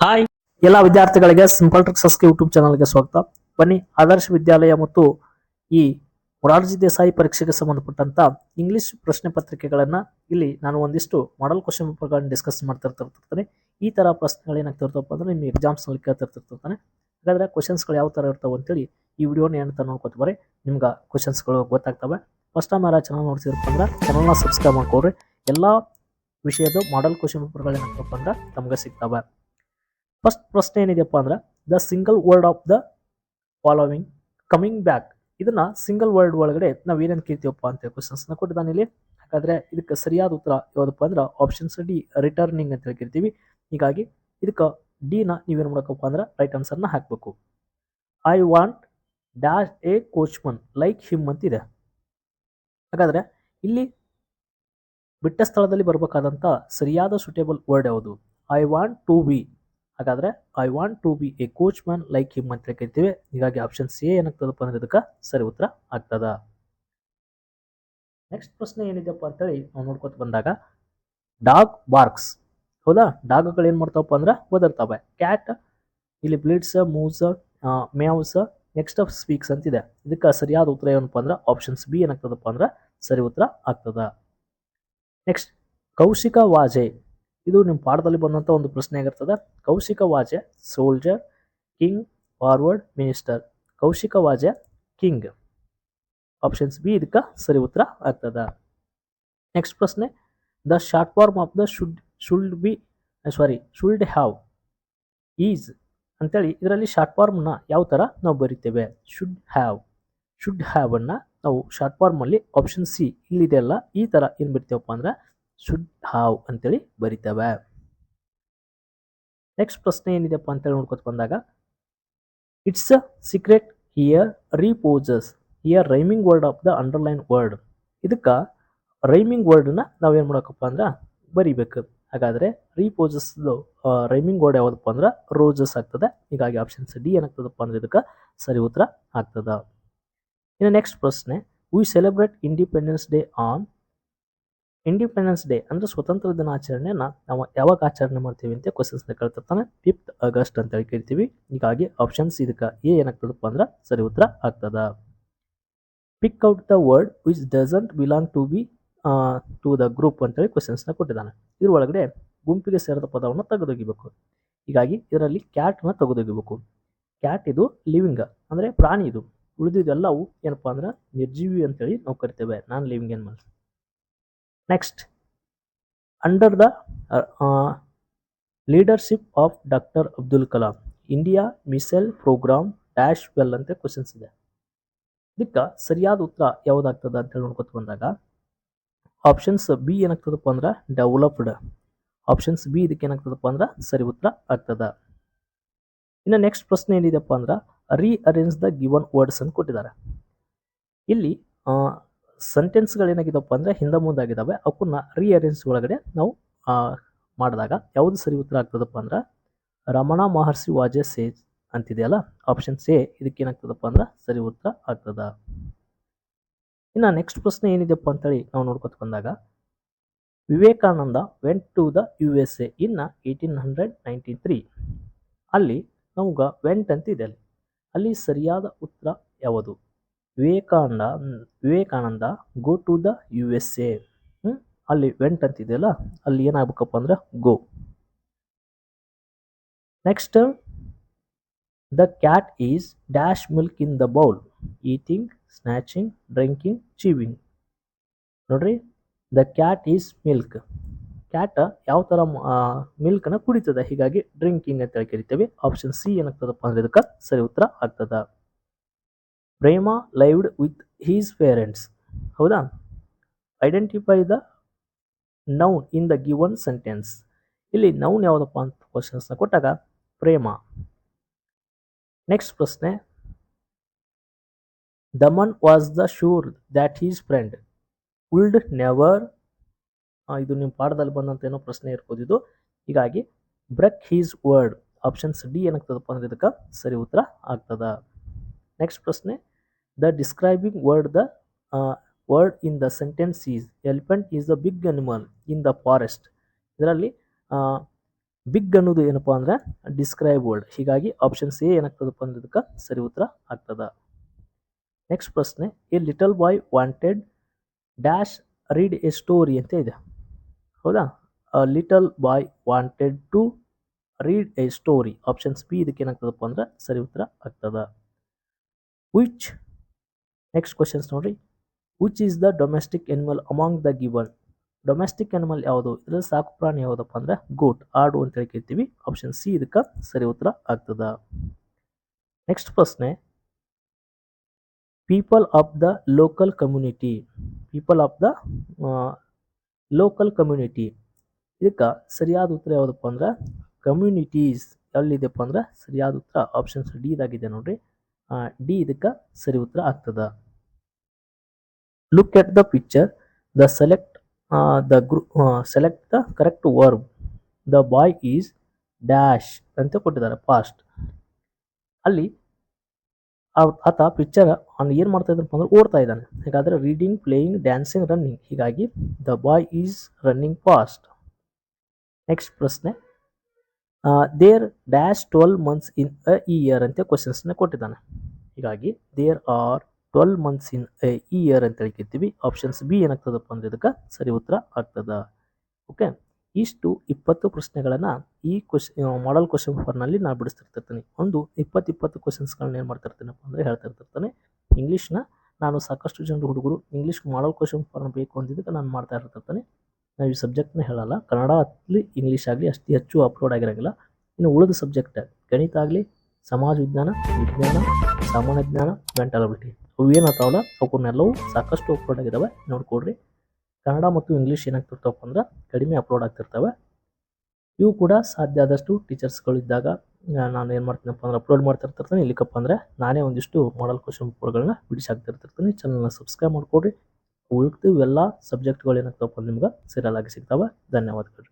Hi ಎಲ್ಲ ವಿದ್ಯಾರ್ಥಿಗಳಿಗೆ simple ಟ್ರಿಕ್ಸಸ್ಗೆ YouTube ಚಾನಲ್ಗೆ ಸ್ವಾಗತ. ಬನ್ನಿ, ಆದರ್ಶ ವಿದ್ಯಾಲಯ ಮತ್ತು ಈ ಮೊರಾರ್ಜಿ ದೇಸಾಯಿ ಪರೀಕ್ಷೆಗೆ ಸಂಬಂಧಪಟ್ಟಂತ ಇಂಗ್ಲಿಷ್ ಪ್ರಶ್ನೆ ಪತ್ರಿಕೆಗಳನ್ನ ಇಲ್ಲಿ ನಾನು ಒಂದಿಷ್ಟು ಮಾಡಲ್ ಕ್ವಶನ್ ಪೇಪರ್ಗಳನ್ನ ಡಿಸ್ಕಸ್ ಮಾಡ್ತಿರ್ತಿರ್ತಾನೆ ಈ ತರ ಪ್ರಶ್ನೆಗಳು ಏನಾಗ್ತಿರ್ತಪ್ಪ ಅಂದ್ರೆ ನಿಮ್ಗೆ ಎಕ್ಸಾಮ್ಸ್ನಲ್ಲಿ ಕೇಳ್ತಿರ್ತಿರ್ತಾನೆ ಹಾಗಾದ್ರೆ ಕ್ವಶನ್ಸ್ಗಳು ಯಾವ ತರ ಇರ್ತಾವೆ ಅಂತೇಳಿ ಈ ವಿಡಿಯೋನ ಏನಂತ ನೋಡ್ಕೊತ ಬರ್ರಿ. ನಿಮ್ಗೆ ಕ್ವಶನ್ಸ್ಗಳು ಗೊತ್ತಾಗ್ತವೆ. ಫಸ್ಟ್ ಟೈಮ್ ಯಾರ ಚಾನಲ್ ನೋಡ್ತಿರಪ್ಪ ಅಂದ್ರೆ ಚಾನಲ್ನ ಸಬ್ಸ್ಕ್ರೈಬ್ ಮಾಡ್ಕೊಡ್ರಿ ಎಲ್ಲಾ ವಿಷಯದ ಮಾಡಲ್ ಕ್ವಶನ್ ಪೇಪರ್ಗಳು ಏನಾಗ್ತಪ್ಪ ಅಂದ್ರೆ ನಮ್ಗೆ ಸಿಗ್ತವೆ. ಫಸ್ಟ್ ಪ್ರಶ್ನೆ ಏನಿದೆಯಪ್ಪ ಅಂದ್ರೆ the single word of the following coming back ಇದನ್ನ ಸಿಂಗಲ್ ವರ್ಡ್ ಒಳಗಡೆ ನಾವು ಏನೇನು ಕೇಳ್ತೀವಪ್ಪ ಅಂತ ಕ್ವಶನ್ಸ್ನ ಕೊಟ್ಟಿದ್ದಾನೆ ಇಲ್ಲಿ. ಹಾಗಾದ್ರೆ ಇದಕ್ಕೆ ಸರಿಯಾದ ಉತ್ತರ ಯಾವುದಪ್ಪ ಅಂದ್ರೆ ಆಪ್ಷನ್ಸ್ ಡಿ ರಿಟರ್ನಿಂಗ್ ಅಂತ ಹೇಳಿ ಕರಿತೀವಿ ಹೀಗಾಗಿ ಇದಕ್ಕೆ ಡಿ ನ ಏನು ಮಾಡಬೇಕಪ್ಪ ಅಂದ್ರೆ ರೈಟ್ ಆನ್ಸರ್ನ ಹಾಕ್ಬೇಕು. I want dash a coachman like him ಅಂತಿದೆ ಹಾಗಾದ್ರೆ ಇಲ್ಲಿ ಬಿಟ್ಟ ಸ್ಥಳದಲ್ಲಿ ಬರಬೇಕಾದಂತ ಸರಿಯಾದ ಸೂಟೇಬಲ್ ವರ್ಡ್ ಯಾವುದು? ಐ ವಾಂಟ್ ಟು ಬಿ ಹಾಗಾದ್ರೆ I want to be a coachman like him ಅಂತ ಕೇಳ್ತೀವಿ ಹೀಗಾಗಿ ಆಪ್ಷನ್ ಸಿ ಏನಾಗ್ತದಪ್ಪ ಅಂದ್ರೆ ಇದಕ್ಕೆ ಸರಿ ಉತ್ತರ ಆಗ್ತದ. ನೆಕ್ಸ್ಟ್ ಪ್ರಶ್ನೆ ಏನಿದೆಯಪ್ಪ ಅಂತೇಳಿ ನಾವು ನೋಡ್ಕೊತ ಬಂದಾಗ ಡಾಗ್ ಬಾರ್ಕ್ಸ್ ಹೌದಾ? ಡಾಗ್ಗಳು ಏನು ಮಾಡ್ತಾವಪ್ಪ ಅಂದ್ರೆ ಒದರ್ತಾವೆ. ಕ್ಯಾಟ್ ಇಲ್ಲಿ bleeds moves meows next of speaks ಅಂತಿದೆ ಇದಕ್ಕೆ ಸರಿಯಾದ ಉತ್ತರ ಏನಪ್ಪ ಅಂದ್ರೆ ಆಪ್ಷನ್ಸ್ ಬಿ ಏನಾಗ್ತದಪ್ಪ ಅಂದ್ರೆ ಸರಿ ಉತ್ತರ ಆಗ್ತದ. Next Kaushika was a. ಇದು ನಿಮ್ಮ ಪಾಠದಲ್ಲಿ ಬಂದಂಥ ಒಂದು ಪ್ರಶ್ನೆ ಆಗಿರ್ತದೆ. Kaushika was a soldier king forward minister Kaushika was a king options B ಇದಕ್ಕೆ ಸರಿ ಉತ್ತರ ಆಗ್ತದ. ನೆಕ್ಸ್ಟ್ ಪ್ರಶ್ನೆ. The short form of the should should be sorry should have is ಅಂತೇಳಿ ಇದರಲ್ಲಿ ಶಾರ್ಟ್ ಫಾರ್ಮ್ನ ಯಾವ ಥರ ನಾವು ಬರಿತೇವೆ? ಶುಡ್ ಹ್ಯಾವ್ ಶುಡ್ ಹ್ಯಾವನ್ನು ನಾವು ಶಾರ್ಟ್ ಫಾರ್ಮಲ್ಲಿ ಆಪ್ಷನ್ ಸಿ ಇಲ್ಲಿದೆಯಲ್ಲ ಈ ಥರ ಏನು ಬಿಡ್ತೀವಪ್ಪ ಅಂದ್ರೆ ಶುಡ್ ಹಾವ್ ಅಂತೇಳಿ ಬರಿತವೆ. ನೆಕ್ಸ್ಟ್ ಪ್ರಶ್ನೆ ಏನಿದೆಪ್ಪ ಅಂತೇಳಿ ನೋಡ್ಕೊತ ಬಂದಾಗ it's a secret here reposes here rhyming word of the underline word ಇದಕ್ಕೆ ರೈಮಿಂಗ್ ವರ್ಡ್ನ ನಾವೇನು ಮಾಡಬೇಕಪ್ಪ ಅಂದ್ರೆ ಬರಿಬೇಕು. ಹಾಗಾದರೆ ರೀಪೋಸಸ್ದು ರೈಮಿಂಗ್ ವರ್ಡ್ ಯಾವುದಪ್ಪ ಅಂದ್ರೆ ರೋಜಸ್ ಆಗ್ತದೆ. ಹೀಗಾಗಿ ಆಪ್ಷನ್ಸ್ ಡಿ ಏನಾಗ್ತದಪ್ಪ ಅಂದ್ರೆ ಇದಕ್ಕೆ ಸರಿ ಉತ್ತರ ಆಗ್ತದ. ಇನ್ನು ನೆಕ್ಸ್ಟ್ ಪ್ರಶ್ನೆ we celebrate independence day on independence day ಅಂದರೆ ಸ್ವತಂತ್ರ ದಿನಾಚರಣೆನ ನಾವು ಯಾವಾಗ ಆಚರಣೆ ಮಾಡ್ತೀವಿ ಅಂತ ಕ್ವಶನ್ಸ್ ಕೇಳ್ತಿರ್ತಾನೆ. ಫಿಫ್ತ್ ಆಗಸ್ಟ್ ಅಂತ ಹೇಳಿ ಕೇಳ್ತೀವಿ. ಹೀಗಾಗಿ ಆಪ್ಷನ್ಸ್ ಇದಕ್ಕೆ ಎ ಏನಾಗ್ತದಪ್ಪ ಅಂದ್ರೆ ಸರಿ ಉತ್ತರ ಆಗ್ತದ. Pick out the word which doesn't belong to be to the group ಅಂತೇಳಿ ಕ್ವಶನ್ಸ್ನ ಕೊಟ್ಟಿದ್ದಾನೆ. ಇದ್ರ ಒಳಗಡೆ ಗುಂಪಿಗೆ ಸೇರಿದ ಪದವನ್ನು ತೆಗೆದೊಗಿಬೇಕು. ಹೀಗಾಗಿ ಇದರಲ್ಲಿ ಕ್ಯಾಟ್ನ ತೆಗೆದೊಗಿಬೇಕು. ಕ್ಯಾಟ್ ಇದು ಲಿವಿಂಗ್ ಅಂದ್ರೆ ಪ್ರಾಣಿ ಇದು. ಉಳಿದಿದ್ದೆಲ್ಲವೂ ಏನಪ್ಪಾ ಅಂದ್ರೆ ನಿರ್ಜೀವಿ ಅಂತೇಳಿ ನಾವು ಕರಿತೇವೆ. Non living next under the leadership of doctor Abdul Kalam India missile programme dash well ಅಂತ ಕ್ವಶನ್ಸ್ ಇದೆ. ಇದಕ್ಕೆ ಸರಿಯಾದ ಉತ್ತರ ಯಾವುದಾಗ್ತದೆ ಅಂತ ಹೇಳಿ ನೋಡ್ಕೊತ ಬಂದಾಗ ಆಪ್ಷನ್ಸ್ ಬಿ ಏನಾಗ್ತದಪ್ಪ ಅಂದ್ರೆ ಡೆವಲಪ್ಡ್ ಆಪ್ಷನ್ಸ್ ಬಿ ಇದಕ್ಕೆ ಏನಾಗ್ತದಪ್ಪ ಅಂದ್ರೆ ಸರಿ ಉತ್ತರ ಆಗ್ತದ. ಇನ್ನು ನೆಕ್ಸ್ಟ್ ಪ್ರಶ್ನೆ ಏನಿದೆಪ್ಪ ಅಂದ್ರೆ ರೀ ಅರೇಂಜ್ ದ ಗಿವನ್ ವರ್ಡ್ಸ್ ಅಂತ ಕೊಟ್ಟಿದ್ದಾರೆ. ಇಲ್ಲಿ ಸೆಂಟೆನ್ಸ್ಗಳು ಏನಾಗಿದಪ್ಪ ಅಂದ್ರೆ ಹಿಂದೆ ಮುಂದಾಗಿದ್ದಾವೆ. ಅವಕ್ಕನ್ನ ರೀಅರೇಂಜ್ ಒಳಗಡೆ ನಾವು ಮಾಡಿದಾಗ ಯಾವುದು ಸರಿ ಉತ್ತರ ಆಗ್ತದಪ್ಪ ಅಂದ್ರೆ Ramana Maharshi was a sage ಅಂತಿದೆಯಲ್ಲ option A, ಇದಕ್ಕೆ ಏನಾಗ್ತದಪ್ಪ ಅಂದ್ರೆ ಸರಿ ಉತ್ತರ ಆಗ್ತದ. ಇನ್ನು ನೆಕ್ಸ್ಟ್ ಪ್ರಶ್ನೆ ಏನಿದೆಪ್ಪ ಅಂತೇಳಿ ನಾವು ನೋಡ್ಕೊತ ಬಂದಾಗ, Vivekananda went to the U S A in eighteen hundred ninety three ಅಲ್ಲಿ ನಮ್ಗೆ ವೆಂಟ್ ಅಂತ ಇದೆ ಅಲ್ಲಿ. ಅಲ್ಲಿ ಸರಿಯಾದ ಉತ್ತರ ಯಾವುದು? Vivekananda Vivekananda go to the U S A ಅಲ್ಲಿ ವೆಂಟ್ ಅಂತಿದೆಯಲ್ಲ, ಅಲ್ಲಿ ಏನಾಗಬೇಕಪ್ಪ ಅಂದ್ರೆ go next the cat is dash milk in the bowl eating snatching drinking chewing ನೋಡ್ರಿ the cat is milk cat ಯಾವ ಥರ ಮಿಲ್ಕನ್ನು ಕುಡಿತದೆ? ಹೀಗಾಗಿ ಡ್ರಿಂಕಿಂಗ್ ಅಂತ ಹೇಳಿ ಕರಿತೇವೆ ಆಪ್ಷನ್ ಸಿ ಏನಾಗ್ತದಪ್ಪ ಅಂದ್ರೆ ಇದಕ್ಕೆ ಸರಿ ಉತ್ತರ ಆಗ್ತದ. Prema lived with his parents. ಹೌದಾ? Identify the noun in the given sentence ಇಲ್ಲಿ ನೌನ್ ಯಾವುದಪ್ಪ ಅಂತ ಕ್ವಶನ್ಸ್ನ ಕೊಟ್ಟಾಗ ಪ್ರೇಮ. ನೆಕ್ಸ್ಟ್ ಪ್ರಶ್ನೆ. The man was the sure that is friend would never ಇದು ನಿಮ್ಮ ಪಾಠದಲ್ಲಿ ಬಂದಂತ ಏನೋ ಪ್ರಶ್ನೆ ಇರ್ಬೋದು ಇದು. ಹೀಗಾಗಿ break his word options D ಏನಾಗ್ತದಪ್ಪ ಅಂದ್ರೆ ಇದಕ್ಕೆ ಸರಿ ಉತ್ತರ ಆಗ್ತದ. ನೆಕ್ಸ್ಟ್ ಪ್ರಶ್ನೆ. The describing word the word in the sentence is elephant is the big animal in the forest ಇದರಲ್ಲಿ ಬಿಗ್ ಅನ್ನೋದು ಏನಪ್ಪ ಅಂದ್ರೆ ಡಿಸ್ಕ್ರೈಬ್ ವರ್ಡ್ ಹೀಗಾಗಿ ಆಪ್ಷನ್ ಸಿ ಏನಾಗ್ತದಪ್ಪ ಅಂದ್ರೆ ಇದಕ್ಕೆ ಸರಿ ಉತ್ತರ ಆಗ್ತದ. ನೆಕ್ಸ್ಟ್ ಪ್ರಶ್ನೆ, a little boy wanted dash read a story ಅಂತ ಇದೆ. ಹೌದಾ? Little boy wanted to read a story options B ಇದಕ್ಕೆ ಏನಾಗ್ತದಪ್ಪ ಅಂದ್ರೆ ಸರಿ ಉತ್ತರ ಆಗ್ತದ. ವಿಚ್ ನೆಕ್ಸ್ಟ್ ಕ್ವಶನ್ಸ್ ನೋಡ್ರಿ which is the domestic animal among the given domestic animal ಯಾವುದು? ಇದರಲ್ಲಿ ಸಾಕು ಪ್ರಾಣಿ ಯಾವುದಪ್ಪ ಅಂದ್ರೆ ಗೋಟ್ ಆಡು ಅಂತ ಹೇಳಿ ಕೇಳ್ತೀವಿ. ಆಪ್ಷನ್ ಸಿ ಇದಕ್ಕೆ ಸರಿ ಉತ್ತರ ಆಗ್ತದ. ನೆಕ್ಸ್ಟ್ ಪ್ರಶ್ನೆ. People of the local community people of the local community ಇದಕ್ಕೆ ಸರಿಯಾದ ಉತ್ತರ ಯಾವುದಪ್ಪ ಅಂದ್ರೆ ಕಮ್ಯುನಿಟೀಸ್ ಎಲ್ಲಿದೆಪ್ಪ ಅಂದ್ರೆ ಸರಿಯಾದ ಉತ್ತರ ಆಪ್ಷನ್ಸ್ ಡಿ ಇದಾಗಿದೆ ನೋಡ್ರಿ. ಡಿ ಇದಕ್ಕೆ ಸರಿ ಉತ್ತರ ಆಗ್ತದ. Look at the picture the select the grew select the correct verb the boy is dash ಅಂತ ಕೊಟ್ಟಿದ್ದಾರೆ ಪಾಸ್ಟ್ ಅಲ್ಲಿ ಆತ ಪಿಕ್ಚರ್ ಅವ್ನು ಏನು ಮಾಡ್ತಾ ಇದ್ದಾನಪ್ಪ ಅಂದ್ರೆ ಓಡ್ತಾ ಇದ್ದಾನೆ. ಹಾಗಾದ್ರೆ ರೀಡಿಂಗ್ ಪ್ಲೇಯಿಂಗ್ ಡ್ಯಾನ್ಸಿಂಗ್ ರನ್ನಿಂಗ್ ಹೀಗಾಗಿ the boy is running fast next ಪ್ರಶ್ನೆ. There dash twelve months in a year ಅಂತ ಕ್ವಶನ್ಸ್ನ ಕೊಟ್ಟಿದ್ದಾನೆ. ಹೀಗಾಗಿ there are twelve months in a year ಅಂತ ಹೇಳ್ಕಿರ್ತೀವಿ. ಆಪ್ಷನ್ಸ್ ಬಿ ಏನಾಗ್ತದಪ್ಪ ಅಂದ್ರೆ ಇದಕ್ಕೆ ಸರಿ ಉತ್ತರ ಆಗ್ತದ. ಓಕೆ ಇಷ್ಟು ಇಪ್ಪತ್ತು ಪ್ರಶ್ನೆಗಳನ್ನು ಈ ಕ್ವಶ್ ಮಾಡಲ್ ಕ್ವಶನ್ ಫಾರ್ನಲ್ಲಿ ನಾನು ಬಿಡಿಸ್ತಿರ್ತಿರ್ತೀನಿ ಒಂದು ಇಪ್ಪತ್ತು ಇಪ್ಪತ್ತು ಕ್ವಶನ್ಸ್ಗಳನ್ನ ಏನು ಮಾಡ್ತಿರ್ತೀನಪ್ಪ ಅಂದರೆ ಹೇಳ್ತಾ ಇರ್ತಾನೆ. ಇಂಗ್ಲೀಷ್ನ ನಾನು ಸಾಕಷ್ಟು ಜನರು ಹುಡುಗರು ಇಂಗ್ಲೀಷ್ ಮಾಡಲ್ ಕ್ವಶನ್ ಫಾರ್ಮ್ ಬೇಕು ಅಂದಿದ್ದಕ್ಕೆ ನಾನು ಮಾಡ್ತಾ ಇರ್ತಿರ್ತಾನೆ ನಾವು ಈ ಸಬ್ಜೆಕ್ಟ್ನ ಹೇಳಲ್ಲ. ಕನ್ನಡ ಆಗಲಿ ಇಂಗ್ಲೀಷ್ ಆಗಲಿ ಅಷ್ಟು ಹೆಚ್ಚು ಅಪ್ಲೋಡ್ ಆಗಿರೋಂಗಿಲ್ಲ. ಇನ್ನು ಉಳಿದ ಸಬ್ಜೆಕ್ಟ್ ಗಣಿತ ಆಗಲಿ ಸಮಾಜ ವಿಜ್ಞಾನ ವಿಜ್ಞಾನ, ಸಾಮಾನ್ಯ ಜ್ಞಾನ ಮೆಂಟಲ್ ಅಬಿಲಿಟಿ ಅವು ಏನಾಗ್ತಾವಲ್ಲ? ಅವಕ್ಕನ್ನೆಲ್ಲವೂ ಸಾಕಷ್ಟು ಅಪ್ಲೋಡ್ ಆಗಿದ್ದಾವೆ ನೋಡ್ಕೊಡ್ರಿ ಕನ್ನಡ ಮತ್ತು ಇಂಗ್ಲೀಷ್ ಏನಾಗ್ತಿರ್ತಾವಪ್ಪ ಅಂದ್ರೆ ಕಡಿಮೆ ಅಪ್ಲೋಡ್ ಆಗ್ತಿರ್ತವೆ. ಇವು ಕೂಡ ಸಾಧ್ಯ ಆದಷ್ಟು ಟೀಚರ್ಸ್ಗಳಿದ್ದಾಗ ನಾನು ಏನು ಮಾಡ್ತೀನಪ್ಪ ಅಂದ್ರೆ ಅಪ್ಲೋಡ್ ಮಾಡ್ತಿರ್ತಿರ್ತೀನಿ. ಇಲ್ಲಿಕಪ್ಪ ಅಂದರೆ ನಾನೇ ಒಂದಿಷ್ಟು ಮಾಡಲ್ ಕ್ವಶನ್ ಪೇಪರ್ಗಳನ್ನ ಬಿಡಿಸಾಕ್ತಿರ್ತಿರ್ತೀನಿ. ಚಾನಲ್ನ ಸಬ್ಸ್ಕ್ರೈಬ್ ಮಾಡ್ಕೊಡ್ರಿ ಉಳಿದು ಎಲ್ಲ ಸಬ್ಜೆಕ್ಟ್ಗಳು ಏನಾಗ್ತಾವಪ್ಪ ನಿಮ್ಗೆ ಸೀರಿಯಲ್ ಆಗಿ ಸಿಗ್ತಾವೆ. ಧನ್ಯವಾದಗಳು.